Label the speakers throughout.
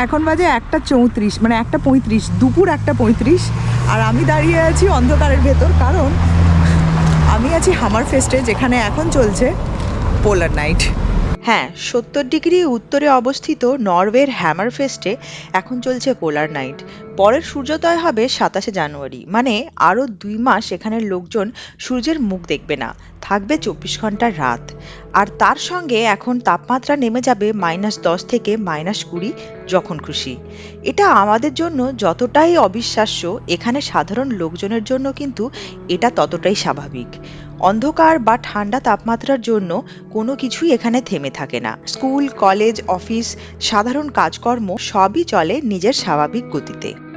Speaker 1: এখন বাজে একটা চৌত্রিশ মানে একটা পঁয়ত্রিশ, দুপুর একটা পঁয়ত্রিশ, আর আমি দাঁড়িয়ে আছি অন্ধকারের ভেতর, কারণ আমি আছি হামার ফেস্টে, যেখানে এখন চলছে পোলার নাইট
Speaker 2: হ্যাঁ সত্তর ডিগ্রি উত্তরে অবস্থিত নরওয়ের হ্যামার ফেস্টে এখন চলছে পোলার নাইট। পরের সূর্যোদয় হবে সাতাশে জানুয়ারি। মানে আরও দুই মাস এখানের লোকজন সূর্যের মুখ দেখবে না। থাকবে চব্বিশ ঘণ্টার রাত। আর তার সঙ্গে এখন তাপমাত্রা নেমে যাবে মাইনাস দশ থেকে মাইনাস কুড়ি যখন খুশি। এটা আমাদের জন্য যতটাই অবিশ্বাস্য, এখানে সাধারণ লোকজনের জন্য কিন্তু এটা ততটাই স্বাভাবিক। অন্ধকার বা ঠান্ডা তাপমাত্রার জন্য কোনো কিছুই এখানে থেমে থাকে না। স্কুল, কলেজ, অফিস, সাধারণ কাজকর্ম সবই চলে নিজের স্বাভাবিক গতিতে।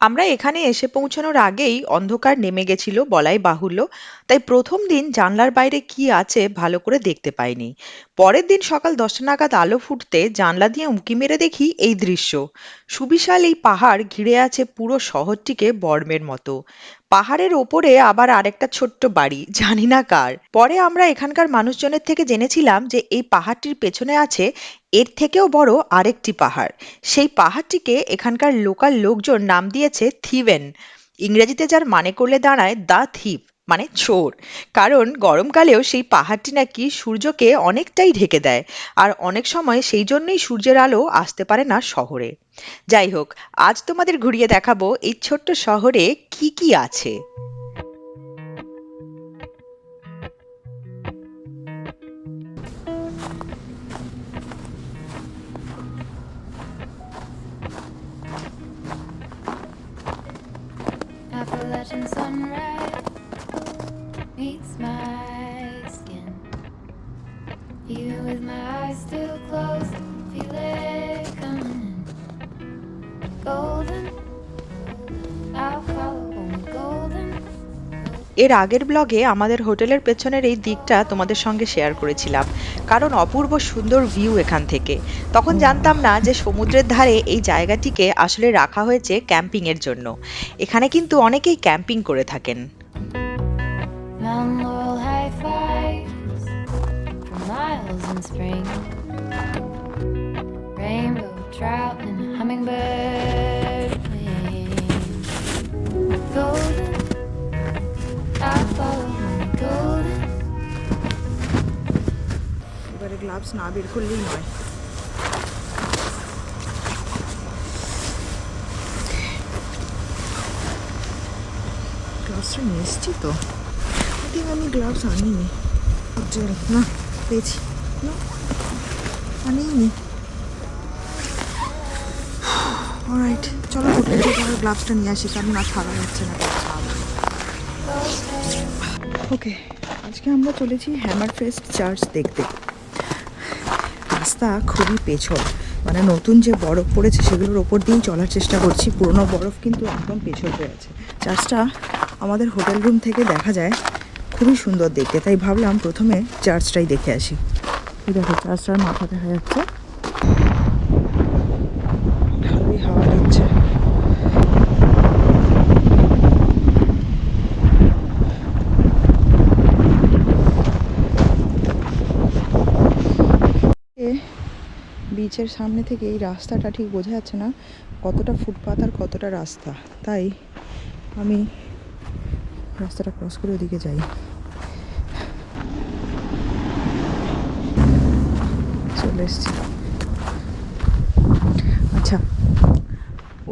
Speaker 2: আমরা এখানে এসে পৌঁছানোর আগেই অন্ধকার নেমে গেছিল বলাই বাহুল্য। তাই প্রথম দিন জানলার বাইরে কি আছে ভালো করে দেখতে পাইনি। পরের দিন সকাল দশটা নাগাদ আলো ফুটতে জানলা দিয়ে উঁকি মেরে দেখি এই দৃশ্য। সুবিশাল এই পাহাড় ঘিরে আছে পুরো শহরটিকে বর্মের মতো। পাহাড়ের ওপরে আবার আরেকটা ছোট্ট বাড়ি, জানি না কার। পরে আমরা এখানকার মানুষজনের থেকে জেনেছিলাম যে এই পাহাড়টির পেছনে আছে এর থেকেও বড় আরেকটি পাহাড়। সেই পাহাড়টিকে এখানকার লোকাল লোকজন নাম দিয়েছে থিভেন। ইংরেজিতে যার মানে করলে দাঁড়ায় দ্য থিপ মানে চোর। কারণ গরমকালেও সেই পাহাড়টি নাকি সূর্যকে অনেকটাই ঢেকে দেয়, আর অনেক সময় সেই জন্যই সূর্যের আলো আসতে পারে না শহরে। যাই হোক, আজ তোমাদের ঘুরিয়ে দেখাবো এই ছোট্ট শহরে কি কি আছে।
Speaker 3: Appalachian sunrise meets my skin. Even with my eyes still closed, feel it coming in. Golden, I'll follow golden.
Speaker 2: এর আগের ব্লগে আমাদের হোটেলের পেছনের এই দিকটা তোমাদের সঙ্গে শেয়ার করেছিলাম কারণ অপূর্ব সুন্দর ভিউ এখান থেকে তখন জানতাম না যে সমুদ্রের ধারে এই জায়গাটিকে আসলে রাখা হয়েছে ক্যাম্পিংয়ের জন্য এখানে কিন্তু অনেকেই ক্যাম্পিং করে থাকেন
Speaker 3: spring. Rainbow trout and hummingbird wings. Golden, I follow only golden.
Speaker 1: এবারে গ্লাভস না বের করলেই নয় গ্লাভসটা নিয়ে এসছি তো ঠিক আমি গ্লাভস আনিনি জেল না পেয়েছি না আনিনি অলরাইট চলো গ্লাভসটা নিয়ে আসি, কারণ আর থাকা যাচ্ছে না। ওকে আজকে আমরা চলেছি হ্যামার ফেস্ট চার্চ দেখতে। রাস্তা খুবই পেছল। মানে নতুন যে বরফ পড়েছে, সেগুলোর ওপর দিয়েই চলার চেষ্টা করছি। পুরনো বরফ কিন্তু একদম পেছল হয়ে আছে। চার্চটা আমাদের হোটেল রুম থেকে দেখা যায়। খুবই সুন্দর দেখতে, তাই ভাবলাম প্রথমে চার্চটাই দেখে আসি। এই দেখো চার্চটার মাথা দেখা যাচ্ছে। ভালোই হাওয়া দিচ্ছে বিচের সামনে থেকে এই রাস্তাটা ঠিক বোঝা যাচ্ছে না কতটা ফুটপাথ আর কতটা রাস্তা। তাই আমি রাস্তাটা ক্রস করে ওদিকে যাই। চলে এসছি। আচ্ছা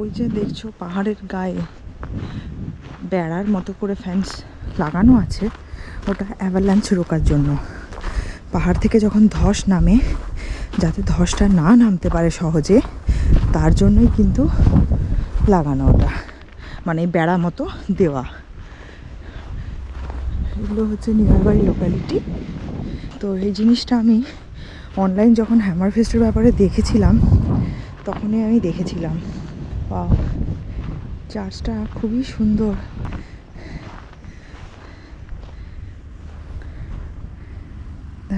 Speaker 1: ওই যে দেখছ পাহাড়ের গায়ে বেড়ার মতো করে ফ্যান্স লাগানো আছে, ওটা অ্যাভালাঞ্চ রোকার জন্য। পাহাড় থেকে যখন ধস নামে, যাতে ধসটা না নামতে পারে সহজে, তার জন্যই কিন্তু লাগানো ওটা মানে বেড়া মতো দেওয়া। এগুলো হচ্ছে নিয়ারবাই লোকালিটি তো এই জিনিসটা আমি অনলাইন যখন হ্যামার ফেস্টের ব্যাপারে দেখেছিলাম তখনই আমি দেখেছিলাম। বা চার্চটা খুবই সুন্দর।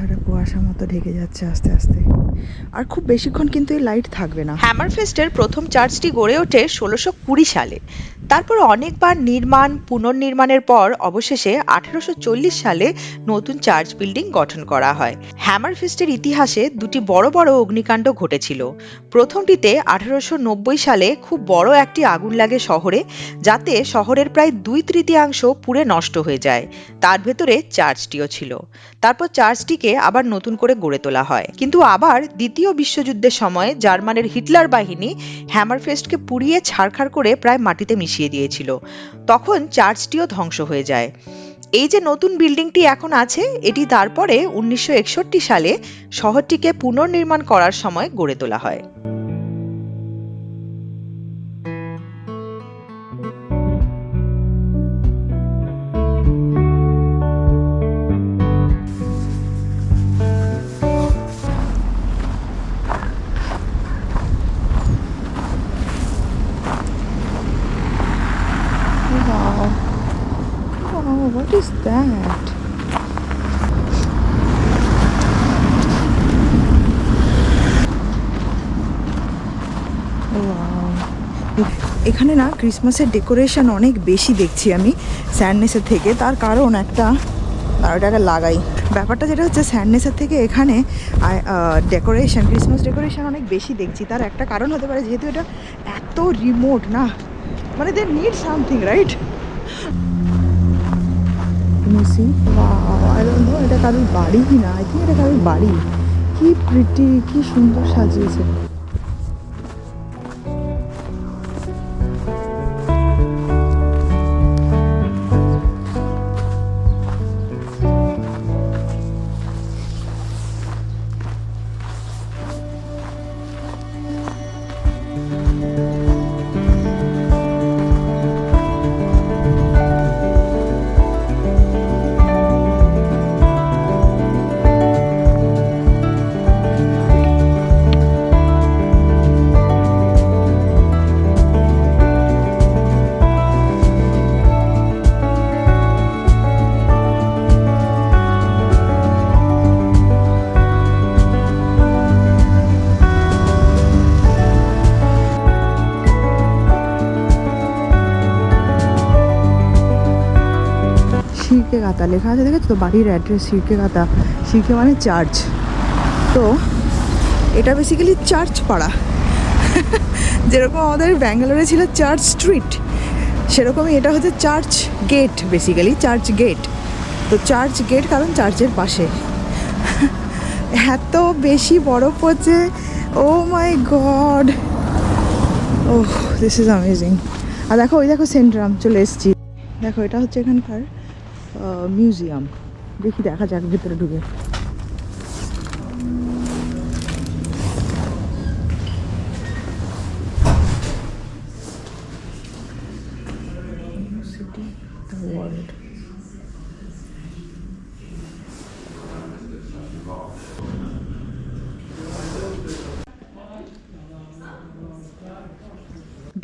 Speaker 1: একটা কুয়াশা মতো ঢেকে যাচ্ছে আস্তে আস্তে। আর খুব বেশিক্ষণ কিন্তু এই লাইট থাকবে না।
Speaker 2: হ্যামারফেস্টের প্রথম চার্চটি গড়ে ওঠে ষোলোশো কুড়ি সালে। তারপর অনেকবার নির্মাণ, পুনর্নির্মাণের পর অবশেষে আঠারোশো চল্লিশ সালে নতুন চার্চ বিল্ডিং গঠন করা হয়। হ্যামারফেস্টের ইতিহাসে দুটি বড় বড় অগ্নিকাণ্ড ঘটেছিল। প্রথমটিতে আঠারোশো নব্বই সালে খুব বড় একটি আগুন লাগে শহরে, যাতে শহরের প্রায় দুই তৃতীয়াংশ পুড়ে নষ্ট হয়ে যায়। তার ভেতরে চার্চটিও ছিল। তারপর চার্চটিকে আবার নতুন করে গড়ে তোলা হয়। কিন্তু আবার দ্বিতীয় বিশ্বযুদ্ধের সময় জার্মানের হিটলার বাহিনী হ্যামারফেস্টকে পুড়িয়ে ছাড়খাড় করে প্রায় মাটিতে মিশিয়ে দিয়েছিল। তখন চার্চটিও ধ্বংস হয়ে যায়। এই যে নতুন বিল্ডিংটি এখন আছে, এটি তারপরে উনিশশো একষট্টি সালে শহরটিকে পুনর্নির্মাণ করার সময় গড়ে তোলা হয়।
Speaker 1: ক্রিসমাসের ডেকোরেশন অনেক বেশি দেখছি আমি স্যান্ডনেসের থেকে। তার কারণ একটা ওটাকে লাগাই। ব্যাপারটা যেটা হচ্ছে স্যান্ডনেসের থেকে এখানে ডেকোরেশন ক্রিসমাস ডেকোরেশন অনেক বেশি দেখছি। তার একটা কারণ হতে পারে যেহেতু এটা এত রিমোট না মানে দে নিড সামথিং রাইট এটা কারোর বাড়ি কি না? আই থিঙ্ক এটা কারোর বাড়ি। কি প্রিটি কি সুন্দর সাজিয়েছে। গাতা লেখা আছে, দেখেছ তো? বাড়ির অ্যাড্রেস শিরকে গাতা শিরকে মানে চার্চ তো, এটা বেসিক্যালি চার্চ পাড়া। যেরকম আমাদের ব্যাঙ্গালোরে ছিল চার্চ স্ট্রিট সেরকমই এটা হচ্ছে church gate basically church gate তো চার্চ গেট কারণ চার্চের পাশে। এত বেশি বরফ পড়ছে। ও my god oh this is amazing আর দেখো, ওই দেখো সেন্ট্রাম চলে এসেছি। দেখো, এটা হচ্ছে এখানকার মিউজিয়াম দেখি দেখা যাক ভেতরে ঢুকে.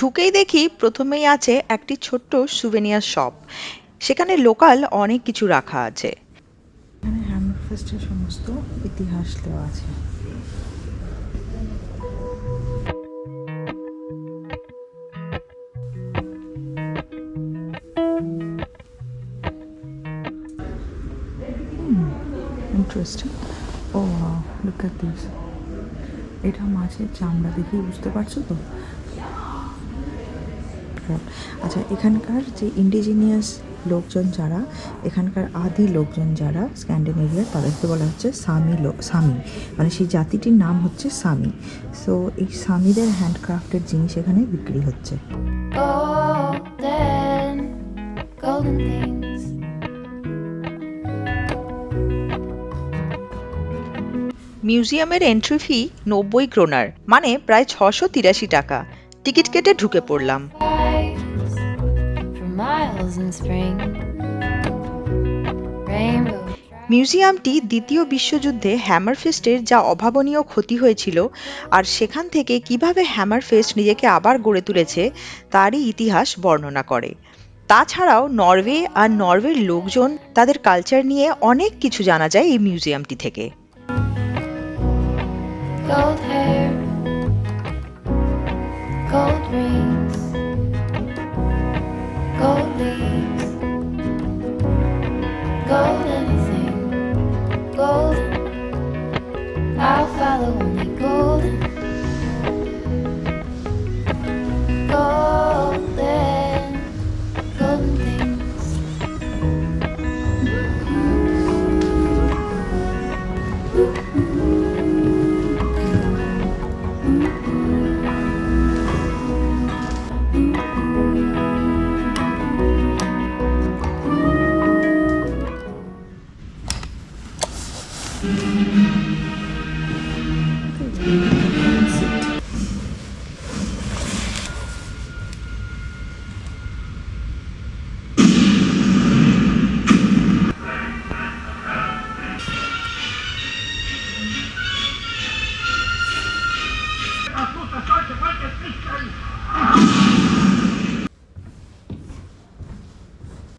Speaker 2: ঢুকেই দেখি প্রথমেই আছে একটি ছোট্ট সুভেনিয়ার শপ সেখানে লোকাল অনেক কিছু রাখা আছে।
Speaker 1: এখানে হ্যামফেস্টের সমস্ত ইতিহাস দেওয়া আছে। ইন্টারেস্টিং ও এটা মাছের চামড়া দেখেই বুঝতে পারছ তো? আচ্ছা এখানকার যে ইন্ডিজিনিয়াস লোকজন যারা, এখানকার আদি লোকজন যারা স্ক্যান্ডিনেভিয়ার, তাদেরকে বলা হচ্ছে সামি লোক সামি মানে সেই জাতিটির নাম হচ্ছে সামি সো এই সামিদের হ্যান্ডক্রাফটের জিনিস এখানে বিক্রি হচ্ছে.
Speaker 2: মিউজিয়ামের এন্ট্রি ফি নব্বই ক্রোনার মানে প্রায় ছশো তিরাশি টাকা। টিকিট কেটে ঢুকে পড়লাম। মিউজিয়ামটি দ্বিতীয় বিশ্বযুদ্ধে হ্যামারফেস্টের যা অভাবনীয় ক্ষতি হয়েছিল আর সেখান থেকে কীভাবে হ্যামারফেস্ট নিজেকে আবার গড়ে তুলেছে তারই ইতিহাস বর্ণনা করে। তাছাড়াও নরওয়ে আর নরওয়ের লোকজন তাদের কালচার নিয়ে অনেক কিছু জানা যায় এই মিউজিয়ামটি থেকে।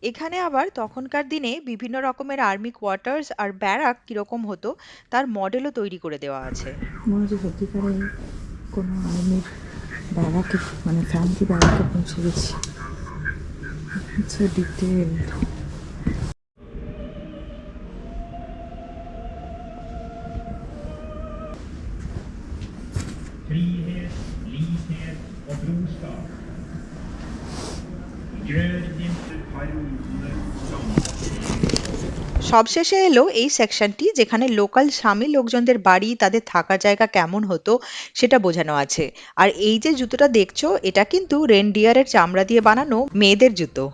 Speaker 2: এখানে আবার তখনকার দিনে বিভিন্ন রকমের আর্মি কোয়ার্টার্স আর ব্যারাক কীরকম হতো, তার মডেলও তৈরি করে দেওয়া আছে।
Speaker 1: মনে হচ্ছে সত্যিকারে কোনো আর্মির ব্যারাকে মানে ফ্যামিলি ব্যারাকে পৌঁছে গেছি। হচ্ছে
Speaker 4: frihet, likhet inte paroler
Speaker 2: সবশেষে এলো এই সেকশনটি যেখানে লোকাল স্বামী লোকজনদের বাড়ি তাদের থাকার জায়গা কেমন হতো সেটা বোঝানো আছে। আর এই যে জুতোটা দেখছ এটা কিন্তু রেনডিয়ারের চামড়া দিয়ে বানানো মেয়েদের জুতো।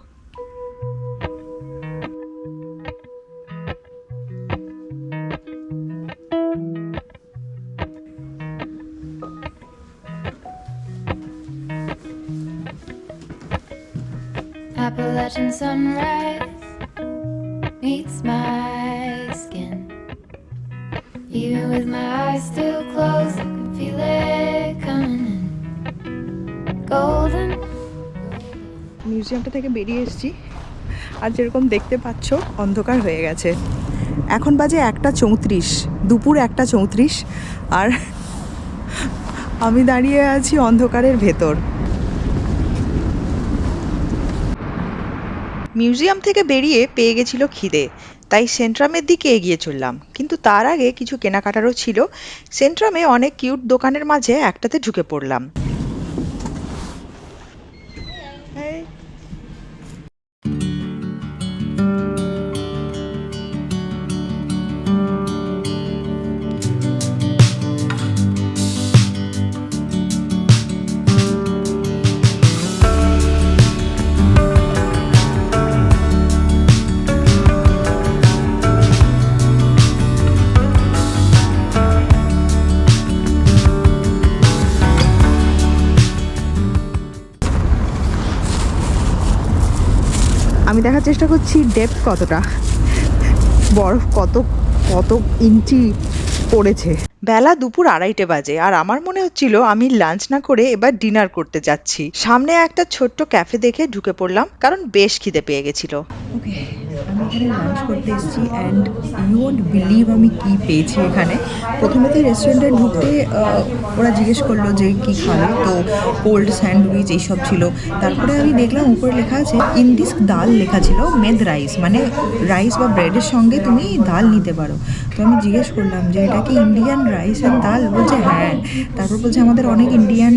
Speaker 3: Sunrise meets my skin. Even with my eyes still closed, I can feel it coming in. Golden,
Speaker 1: মিউজিয়ামটা থেকে বেরিয়ে এসেছি আর যেরকম দেখতে পাচ্ছ অন্ধকার হয়ে গেছে এখন বাজে একটা চৌত্রিশ দুপুর একটা চৌত্রিশ আর আমি দাঁড়িয়ে আছি অন্ধকারের ভেতর
Speaker 2: মিউজিয়াম থেকে বেরিয়ে পেয়ে গেছিল খিদে, তাই সেন্ট্রামের দিকে এগিয়ে চললাম। কিন্তু তার আগে কিছু কেনাকাটারও ছিল। সেন্ট্রামে অনেক কিউট দোকানের মাঝে একটাতে ঢুকে পড়লাম।
Speaker 1: দেখার চেষ্টা করছি ডেপথ কতটা। বরফ কত কত ইঞ্চি পড়েছে।
Speaker 2: বেলা দুপুর আড়াইটে বাজে আর আমার মনে হচ্ছিল আমি লাঞ্চ না করে এবার ডিনার করতে যাচ্ছি। সামনে একটা ছোট্ট ক্যাফে দেখে ঢুকে পড়লাম কারণ বেশ খিদে পেয়ে গেছিল।
Speaker 1: ওকে আমি এখানে লাঞ্চ করতে এসেছি অ্যান্ড ইউ ওন্ট বিলিভ আমি কি পেয়েছি এখানে। প্রথমে তো রেস্টুরেন্টে ঢুকতে ওরা জিজ্ঞেস করল যে কি খাবে, তো কোল্ড স্যান্ডউইচ এইসব ছিল। তারপরে আমি দেখলাম উপরে লেখা আছে ইন্ডিস ডাল লেখা ছিল মেদ রাইস মানে রাইস বা ব্রেডের সঙ্গে তুমি ডাল নিতে পারো। তো আমি জিজ্ঞেস করলাম যে, এটা কি ইন্ডিয়ান রাইস অ্যান্ড ডাল বলছে হ্যাঁ। তারপর বলছে, আমাদের অনেক ইন্ডিয়ান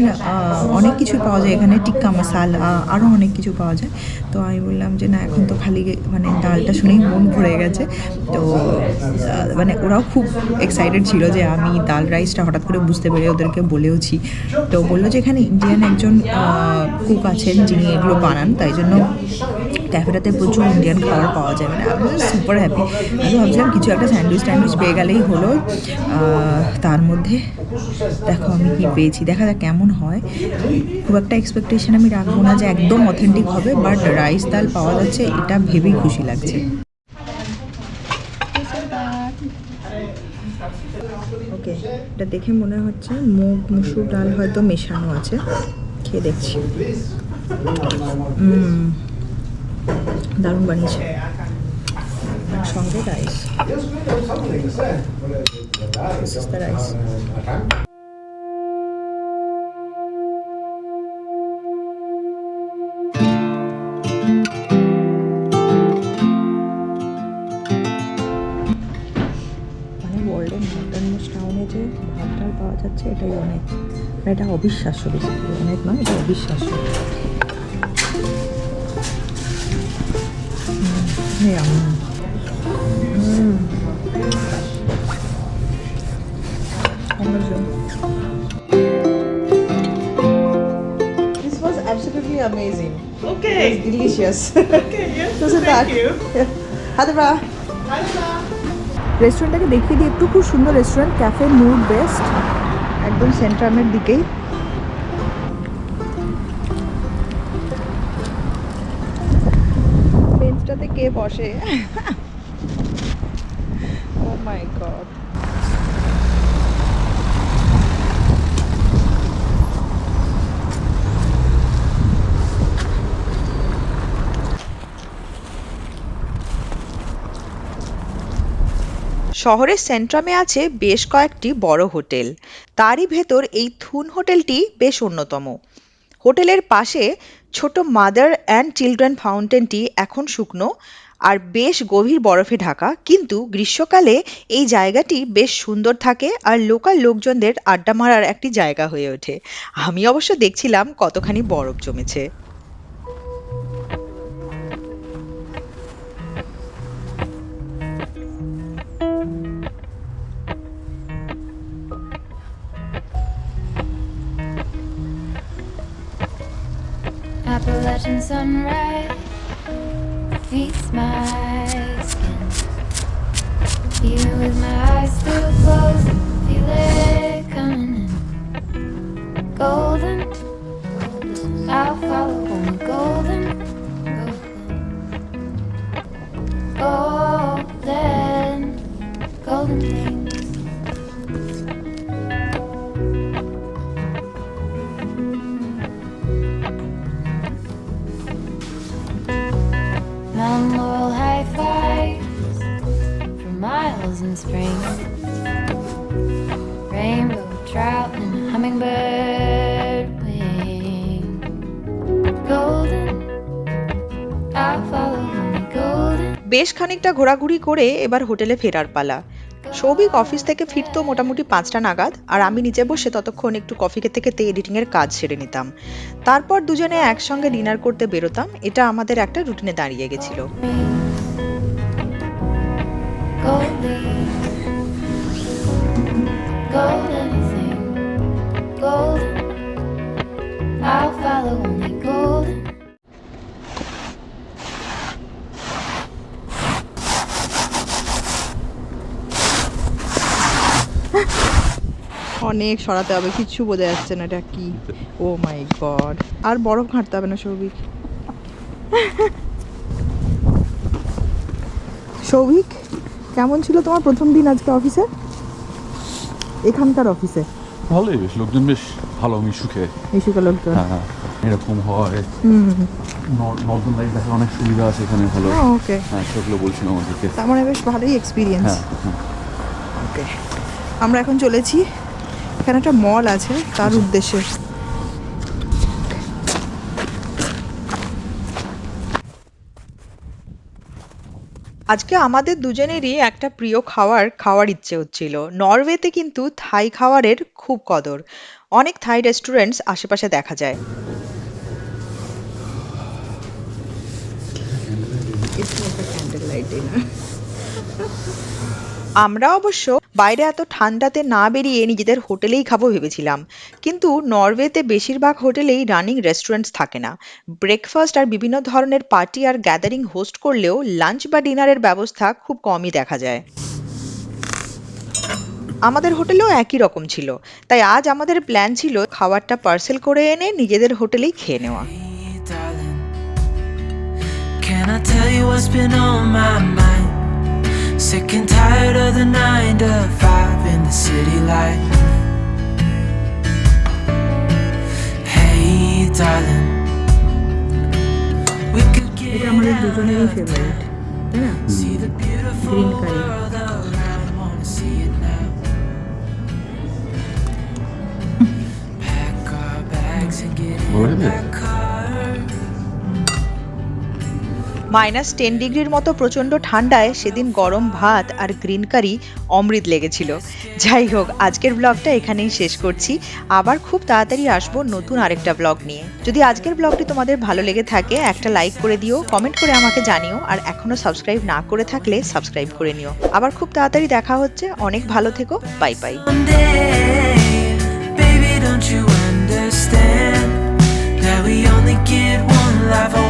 Speaker 1: অনেক কিছু পাওয়া যায় এখানে। টিক্কা মশালা আরও অনেক কিছু পাওয়া যায়। তো আমি বললাম যে, না, এখন তো খালি মানে ডালটা শুনেই মন ভরে গেছে। তো মানে ওরাও খুব এক্সাইটেড ছিল যে, আমি ডাল রাইসটা হঠাৎ করে বুঝতে পেরে ওদেরকে বলেওছি। তো বলল যে, এখানে ইন্ডিয়ান একজন কুক আছেন যিনি এগুলো বানান, তাই জন্য ক্যাফেটাতে প্রচুর ইন্ডিয়ান খাবার পাওয়া যায়। মানে আমি সুপার হ্যাপি আমি ভাবছিলাম কিছু একটা স্যান্ডউইচ ট্যান্ডউইচ পেয়ে গেলেই হলো। তার মধ্যে দেখো আমি কি পেয়েছি। দেখা যাক কেমন হয়। খুব একটা এক্সপেকটেশন আমি রাখব না যে একদম অথেন্টিক হবে বাট রাইস ডাল পাওয়া যাচ্ছে, এটা ভেবেই খুশি লাগছে। ওকে এটা দেখে মনে হচ্ছে মুগ, মুসুর ডাল হয়তো মেশানো আছে। খেয়ে দেখছি। দারুণ বানিয়েছে। সঙ্গে রাইস ভাত পাওয়া যাচ্ছে, এটাই অনেক। মানে এটা অবিশ্বাস্য বেসিক্যালি অনেক নয়, এটা অবিশ্বাস্য। হুম, yum. Hmm. Amazing. This was absolutely amazing.
Speaker 5: Okay.
Speaker 1: It was delicious.
Speaker 5: Okay, yes.
Speaker 1: Tusen
Speaker 5: Thank
Speaker 1: tack.
Speaker 5: you.
Speaker 1: Hadi bra. রেস্টুরেন্টটাকে দেখিয়ে দিই একটু খুব সুন্দর রেস্টুরেন্ট ক্যাফে মুড বেস্ট একদম সেন্ট্রামের দিকেই বসে। ও মাই গড
Speaker 2: শহরের সেন্ট্রামে আছে বেশ কয়েকটি বড় হোটেল। তারই ভেতর এই থুন হোটেলটি বেশ অন্যতম। হোটেলের পাশে ছোট মাদার অ্যান্ড চিলড্রেন ফাউন্টেনটি এখন শুকনো। আর বেশ গভীর বরফে ঢাকা, কিন্তু গ্রীষ্মকালে এই জায়গাটি বেশ সুন্দর থাকে আর লোকাল লোকজনদের আড্ডা মারার একটি জায়গা হয়ে ওঠে। আমি অবশ্য দেখছিলাম কতখানি বরফ জমেছে।
Speaker 3: Appalachian sunrise. Meets my skin. Even with my eyes still closed, feel it coming in. Golden, I'll follow Rainbow trout and hummingbird wing. Golden, follow golden.
Speaker 2: বেশ খানিকটা ঘোরাঘুরি করে এবার হোটেলে ফেরার পালা সৌভিক অফিস থেকে ফিরতো মোটামুটি পাঁচটা নাগাদ আর আমি নিচে বসে ততক্ষণ একটু কফি খেতে খেতে এডিটিং এর কাজ সেরে নিতাম তারপর দুজনে একসঙ্গে ডিনার করতে বেরোতাম এটা আমাদের একটা রুটিনে দাঁড়িয়ে গেছিল
Speaker 3: golden thing, golden. I'll follow only golden.
Speaker 1: অনেক সরাতে হবে কিচ্ছু বোঝা যাচ্ছে না এটা কি ও মাই গড আর বরফ ঘাঁটতে হবে না সৌভিক সৌভিক কেমন ছিল তোমার প্রথম দিন আজকে অফিসে এখানকার অফিসে
Speaker 6: ভালোই বেশ লোকজন বেশ ভালো মিশুকে।
Speaker 1: মিশুকে লোকজন।
Speaker 6: হ্যাঁ এরকম হয়। নর্দন লাইট দেখার অনেক সুবিধা আছে এখানে ভালো।
Speaker 1: ওকে
Speaker 6: হ্যাঁ সেগুলো বলছিল আমাদেরকে।
Speaker 1: তার মানে বেশ ভালোই এক্সপিরিয়েন্স
Speaker 6: হ্যাঁ হ্যাঁ।
Speaker 1: ওকে আমরা এখন চলেছি। এখানে একটা মল আছে তার উদ্দেশ্যে।
Speaker 2: আজকে আমাদের দুজনেরই একটা প্রিয় খাবার খাওয়ার ইচ্ছে হচ্ছিল। নরওয়েতে কিন্তু থাই খাবারের খুব কদর। অনেক থাই রেস্টুরেন্টস আশেপাশে দেখা যায়। আমরা অবশ্য বাইরে এত ঠান্ডাতে না বেরিয়ে নিজেদের হোটেলেই খাব ভেবেছিলাম। কিন্তু নরওয়েতে বেশিরভাগ হোটেলেই রানিং রেস্টুরেন্টস থাকে না। ব্রেকফাস্ট আর বিভিন্ন ধরনের পার্টি আর গ্যাদারিং হোস্ট করলেও লাঞ্চ বা ডিনারের ব্যবস্থা খুব কমই দেখা যায়। আমাদের হোটেলেও একই রকম ছিল। তাই আজ আমাদের প্ল্যান ছিল খাবারটা পার্সেল করে এনে নিজেদের হোটেলেই খেয়ে নেওয়া?
Speaker 7: Sick and tired of the nine to five in the city life. Hey, darling, we could get
Speaker 1: এটা আমাদের দুজনেরই ফেভারিট তাই না
Speaker 7: See the beautiful
Speaker 1: greenery
Speaker 7: world around, wanna see it
Speaker 2: Minus ten ডিগ্রির মতো প্রচণ্ড ঠান্ডায় সেদিন গরম ভাত আর গ্রিন কারি অমৃত লেগেছিল। যাই হোক, আজকের ব্লগটা এখানেই শেষ করছি। আবার খুব তাড়াতাড়ি আসব নতুন আরেকটা ব্লগ নিয়ে। যদি আজকের ব্লগটি তোমাদের ভালো লেগে থাকে, একটা লাইক করে দিও, কমেন্ট করে আমাকে জানিও, আর এখনও সাবস্ক্রাইব না করে থাকলে সাবস্ক্রাইব করে নিও। আবার খুব তাড়াতাড়ি দেখা হচ্ছে। অনেক ভালো থেকো। Bye bye.
Speaker 7: Don't you understand that we only get one life?